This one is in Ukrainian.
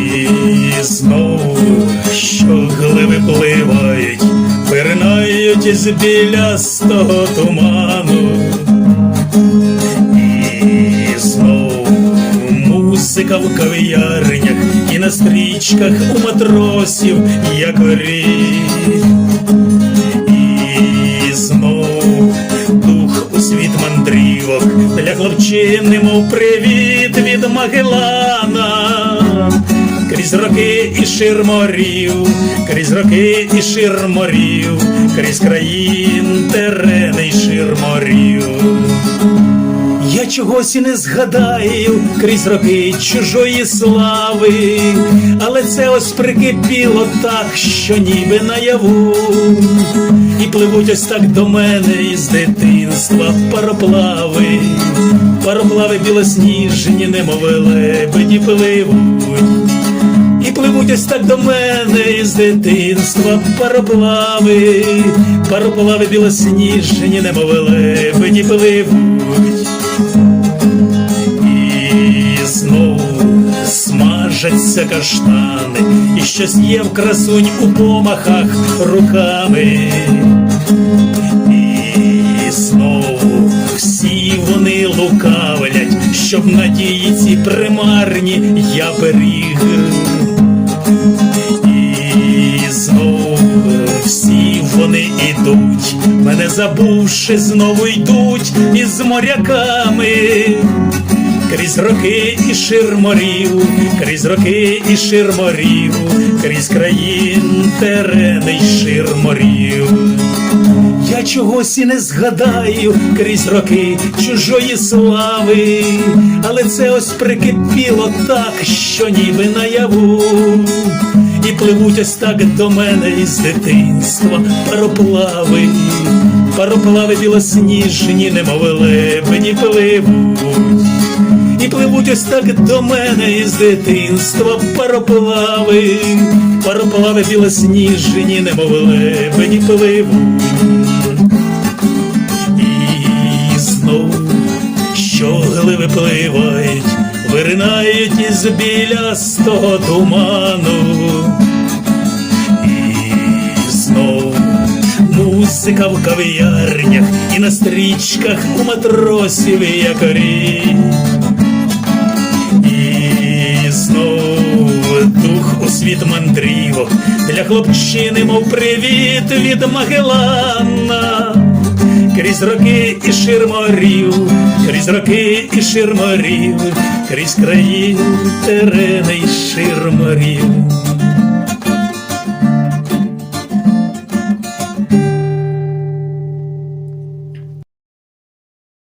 І знову щогли випливають, пиринають з білястого туману. І знову музика в кав'ярнях і на стрічках у матросів якорі. І знову дух у світ мандрівок для хлопчини, мов привіт від Магелана. Крізь роки і шир морів, крізь роки і шир морів, крізь країн терени й шир морів. Я чогось і не згадаю крізь роки чужої слави, але це ось прикипіло так, що ніби наяву, і пливуть ось так до мене із дитинства пароплави, пароплави білосніжні, немов лебеді пливуть. Пливуть ось так до мене із дитинства пароплави, пароплави білосніжні, немов лебеді пливуть. І знову смажаться каштани, і щось є в красунь у помахах руками. І знову всі вони лукавлять, щоб надії ці примарні я беріг. І знову всі вони ідуть, мене забувши, знову йдуть із моряками. Крізь роки і шир морів, крізь роки і шир морів, крізь країн терени й шир морів. Я чогось і не згадаю крізь роки чужої слави, але це ось прикипіло так, що ніби наяву. І пливуть ось так до мене із дитинства пароплави, пароплави білосніжні, немов лебеді пливуть. І пливуть ось так до мене із дитинства пароплави, пароплави білосніжні, немов лебеді пливуть. Випливають, виринають із білястого туману. І знову музика в кав'ярнях і на стрічках у матросів якорі. І знову дух у світ мандрівок для хлопчини, мов привіт від Магелана. Крізь роки і ширморів, крізь роки і ширморів, крізь країн терени й шир морів.